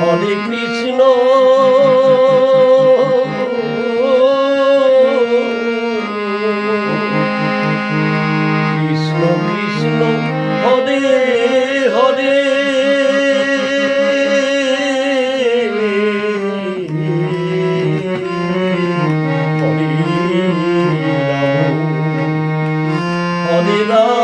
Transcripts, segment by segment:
Hare Krishna. Krishna Krishna Hare Hare. Hare Ram.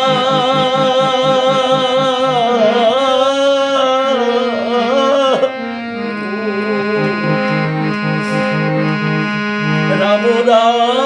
找不到